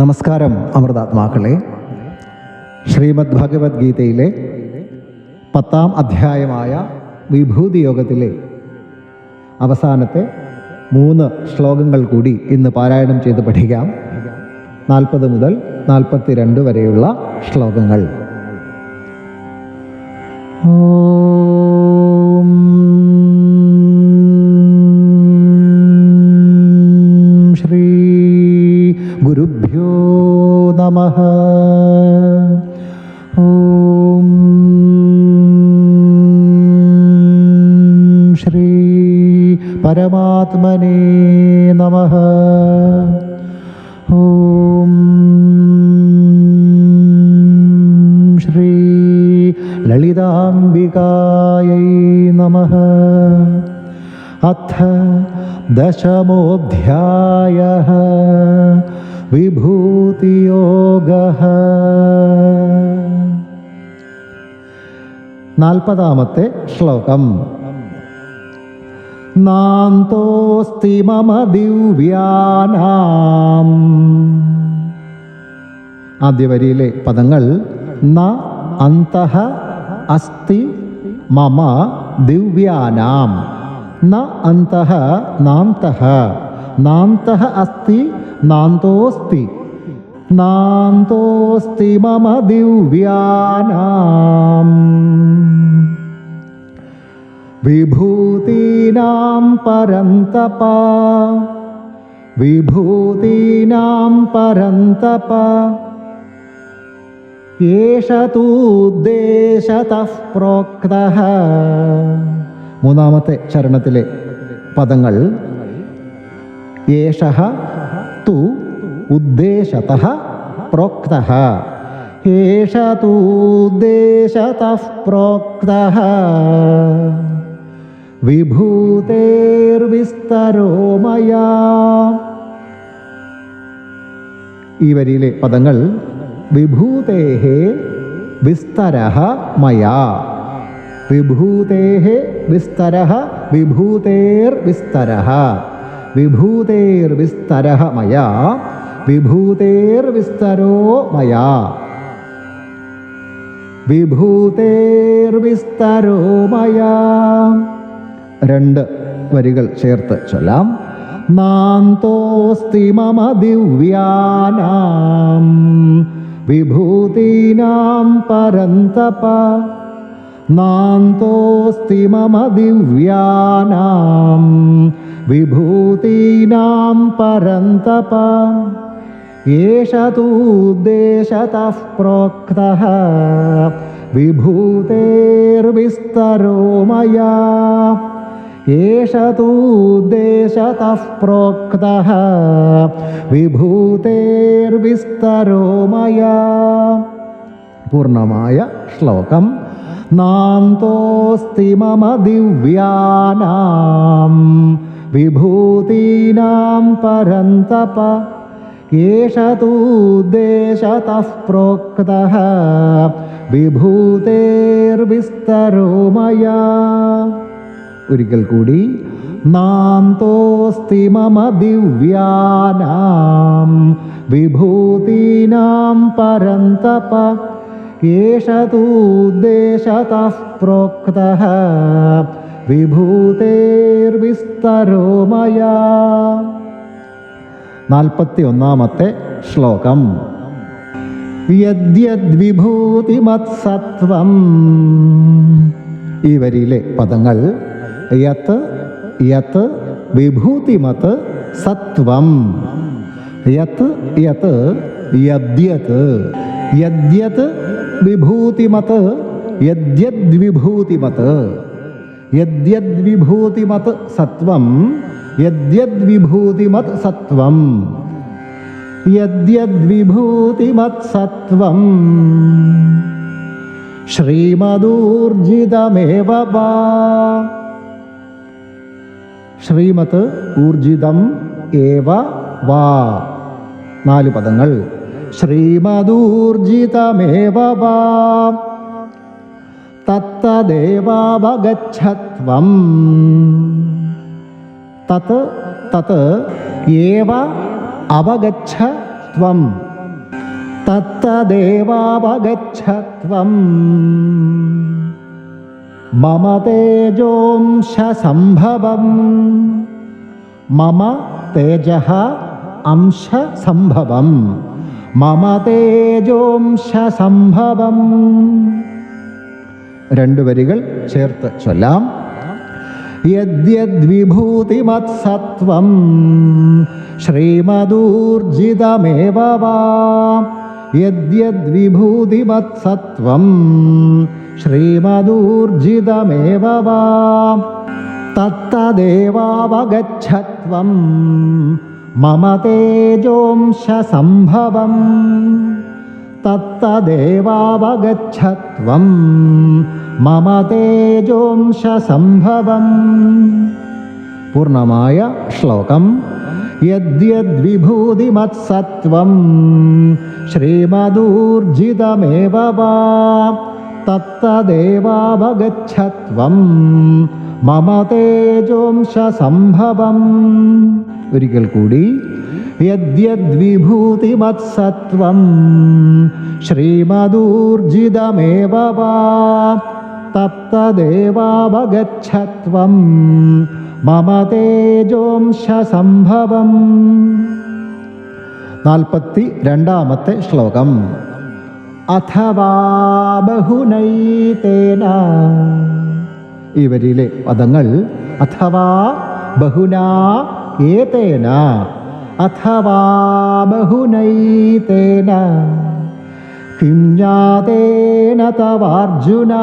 നമസ്കാരം അമൃതാത്മാക്കളെ. ശ്രീമദ് ഭഗവത്ഗീതയിലെ പത്താം അധ്യായമായ വിഭൂതി യോഗത്തിലെ അവസാനത്തെ മൂന്ന് ശ്ലോകങ്ങൾ കൂടി ഇന്ന് പാരായണം ചെയ്ത് പഠിക്കാം. നാൽപ്പത് മുതൽ നാൽപ്പത്തിരണ്ട് വരെയുള്ള ശ്ലോകങ്ങൾ. ഓം ഓം ശ്രീ ലളിതാംബികായൈ നമ. അഥ ദശമോധ്യായ. വിഭൂതിയോഗ. നാൽപ്പതാമത്തെ ശ്ലോകം. നാന്തോസ്തി മമ ദിവ്യാനാം. ആദ്യ വരിയിലെ പദങ്ങൾ ന അന്തഃ അസ്തി മമ ദിവ്യാനാം. ന അന്തഃ നാന്തഃ നാന്തഃ അസ്തി നാന്തോസ്തി. നാന്തോസ്തി മമ ദിവ്യാനാം. വിഭൂതീനാം പരന്തപ. വിഭൂതീനാം പരന്തപ. ഏഷ തൂദ്ദേശതഃ മൂന്നാമത്തെ ചരണത്തിലെ പദങ്ങൾ ഏഷ തു ഉദ്ദേശത പ്രോക്തഃ. ഏഷ തൂദ്ദേശതഃ പ്രോക്തഃ. വിഭൂതേർവിസ്തരോ മയാ. ഈ വരിയിലെ പദങ്ങൾ വിഭൂതേഹേ വിസ്തരഹ മയാ. വിഭൂതേഹേ വിസ്തരഹ വിഭൂതേർ വിസ്തരഹ വിഭൂതേർ വിസ്തരഹ മയാ. വിഭൂതേർ വിസ്തരോ മയാ. വിഭൂതേർവിസ്തരോ മയാ. രണ്ട് വരികൾ ചേർത്ത് ചൊല്ലാം. നാന്തോസ്തി മമ ദിവ്യാനാം വിഭൂതീനാം പരന്തപ. നാന്തോസ്തി മമ ദിവ്യാനാം വിഭൂതീനാം പരന്തപ. ഏഷ തൂദ്ദേശതഃ പ്രോക്തഃ. വിഭൂതേർവിസ്തരോ മയാ. एष तुदेशतस्प्रोक्तः विभूतेर्विस्तरो मया। पूर्णमाय श्लोकं नान्तोऽस्ति मम दिव्यानां विभूतीनां परन्तप। एष तू देशतस्प्रोक्तः विभूतेर्विस्तरो मया। ഒരിക്കൽ കൂടി. നാം തോസ്തി മമ ദിവ്യാനാം. വിഭൂതീനാം പരന്തപ. ഏഷ തൂദ്ദേശതഃ പ്രോക്തഃ. വിഭൂതേർവിസ്തരോ മയാ. നാൽപ്പത്തി ഒന്നാമത്തെ ശ്ലോകം. യദ്യദ്വിഭൂതിമത്സത്വം. ഈ വരിയിലെ പദങ്ങൾ യത് യത് വിഭൂതിമത് സത്വം. യത് യത് യദ്യത്. യദ്യത് വിഭൂതിമത് യദ്യദ്വിഭൂതിമത്. യദ്യദ്വിഭൂതിമത് സത്വം. യദ്യദ്വിഭൂതിമത് സത്വം. യദ്യദ്വിഭൂതിമത്സത്വം ശ്രീമദൂർജിതമേവ വാ. ശ്രീമത് ഊർജിതം ഏവ വാ. നാല് പദങ്ങൾ. ശ്രീമദൂർജിതമേവ വാ. തത്തദേവാവഗച്ഛത്വം. തത് തത് ഏവ അവഗച്ഛത്വം. തത്തദേവാവഗച്ഛത്വം. മമ തേജോംശസംഭവം മമ തേജ അംശസംഭവം മമ തേജോംശസംഭവം രണ്ട് വരികൾ ചേർത്ത് ചൊല്ലാം. യദ്യദ്വിഭൂതിമത്സത്വം ശ്രീമദൂർജിതമേവ യദ്യദ്വിഭൂതിമത്സത്വം श्रीमदूर्जितमेव वा तत्तदेवावगच्छत्वं मम तेजोंशसम्भवम् तत्तदेवावगच्छत्वं मम तेजोंशसम्भवम् पूर्णमाय श्लोकं यद्यद्विभूतिमत्सत्वं श्रीमदूर्जितमेव वा തത്തദേവാവഗച്ഛത്വം മമ തേജോംശസംഭവം ഒരിക്കൽ കൂടി. യദ്യദ്വിഭൂതിമത്സത്വം. ശ്രീമദൂർജിതമേവ തത്തദേവാവഗച്ഛത്വം മമ തേജോംശസംഭവം നാൽപ്പത്തി രണ്ടാമത്തെ ശ്ലോകം. അഥവാ ബഹുനൈതേന. ഈ വരിയിലെ പദങ്ങൾ അഥവാ ബഹുനാ ഏതേന. അഥവാ ബഹുനൈതേന. കിം ജ്ഞാതേന തവാർജുന.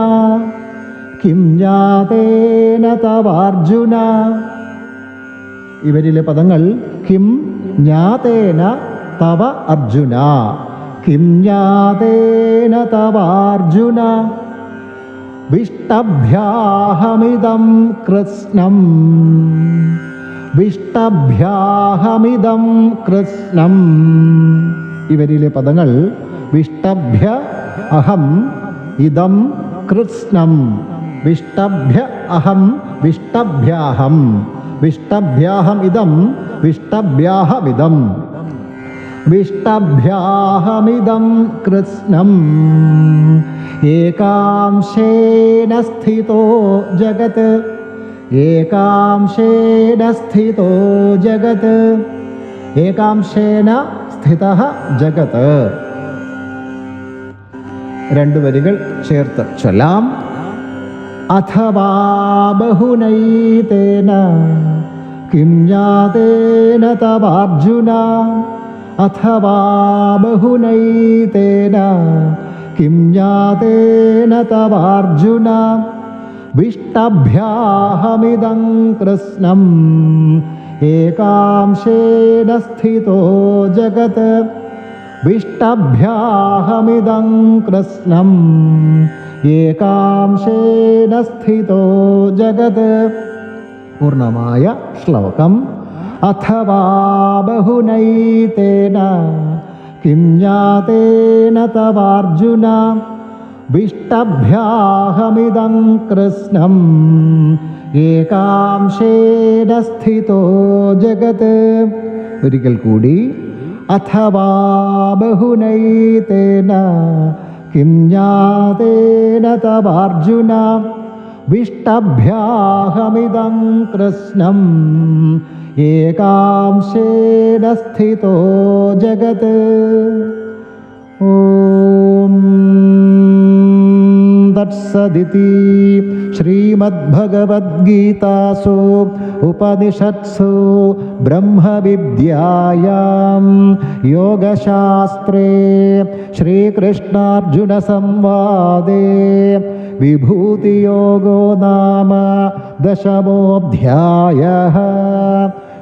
കിം ജ്ഞാതേന തവാർജുന. ഇവരിലെ പദങ്ങൾ കിം ജ്ഞാതേന തവ അർജുന. കിം ജ്ഞാതേന തവാർജുന. വിഷ്ടഭ്യാഹമിതം കൃഷ്ണം. വിഷ്ടഭ്യാഹമിതം കൃഷ്ണം. ഇവരിലെ പദങ്ങൾ വിഷ്ടഭ്യ അഹം ഇതം കൃഷ്ണം. വിഷ്ടഭ്യ അഹം വിഷ്ടഭ്യാഹം. വിഷ്ടഭ്യാഹം ഇതം വിഷ്ടഭ്യാഹമിതം. വിഷ്ടഭ്യാഹമിതം കൃഷ്ണം ഏകാംശേന സ്ഥിതോ ജഗത്. ഏകാംശേന സ്ഥിതോ ജഗത്. ഏകാംശേന സ്ഥിത ജഗത്. രണ്ടു വരികൾ ചേർത്ത് ചൊല്ലാം. അഥവാ ബഹുനൈതേന കിം ജാതേന തവാർജുന. അഥവാ ബഹുനൈതേന കിം ജ്ഞാതേന തവാർജുന വിഷ്ടഭ്യാഹമിതം കൃഷ്ണം ഏകാംശേന സ്ഥിതോ ജഗത് വിഷ്ടഭ്യാഹമിതം കൃഷ്ണം ഏകാംശേന സ്ഥിതോ ജഗത് പൂർണമായ ശ്ലോകം അഥവാ ബഹുനൈതേന കിം ജ്ഞാതേന തവാർജുന വിഷ്ടഭ്യാഹമിതം കൃഷ്ണം ഏകാംശേന സ്ഥിതോ ജഗത്. ഒരിക്കൽ കൂടി അഥവാ ബഹുനൈതേന കിം ജ്ഞാതേന തവാർജുന വിഷ്ടഭ്യാഹമിതം കൃഷ്ണം एकांशेन स्थितो जगत्। ॐ तत्सदिति श्रीमद्भगवद्गीतासु उपनिषत्सु ब्रह्मविद्यायां योगशास्त्रे श्रीकृष्णार्जुनसंवादे विभूतियोगो नाम दशमोऽध्यायः।